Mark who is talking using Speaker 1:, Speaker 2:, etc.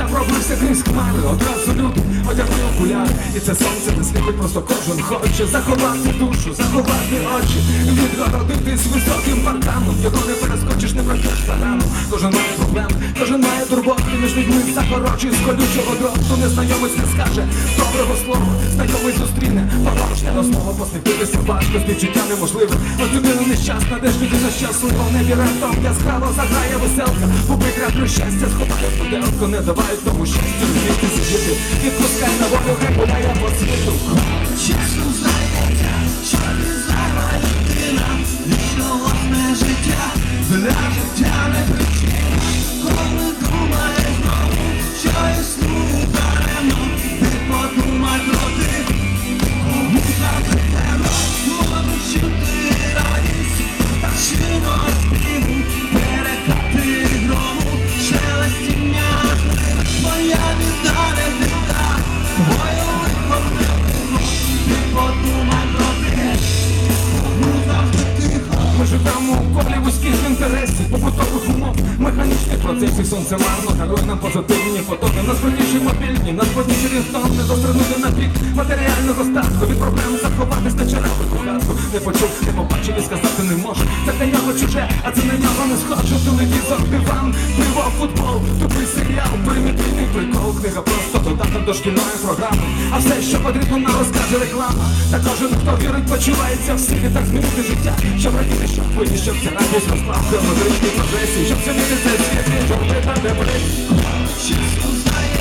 Speaker 1: Я пробився крізь хмари, одразу люди одягли окуляри. І це сонце не сліпить, просто кожен хоче заховати душу, заховати очі, відгородитись колючого Незнайомець не скаже. Доброго слова Знайомий зустріне. Порожня розмова Посвітитися важко, співчуття неможливе. От людина нещасна, де ж людина щаслива Не рандом яскраво заграє веселка. Губи краплю щастя, сховає в Не давають тому щастю звідти сидіти Відпускай на волю, хай гуляє по світу
Speaker 2: Чесно здається, що дизайна людина
Speaker 1: вузьких інтересів, побутових умов, механічних процесів сонце марно дарує нам позитивні потоки. Нас складніші мобільні, нас складніші різтон, не зостринути на бік матеріального статку. Від проблем заховатись на черепику хатку. Не почув, не побачив і сказати не може. Це для нього чуже, а це на нього не схоже. Телевізор, диван, пиво, футбол, тупий серіал, примітивний прикол, книга просто додаток дошкільної програми. А все, що потрібно, нам розкаже реклама. Та кожен, хто вірить, почувається в силі, так змінити життя, щоб радіти, щоб пилі, щоб ця радість росла в геометричній прогресії, щоб це мірити світ, щоб не депресії.
Speaker 2: Чесно здається,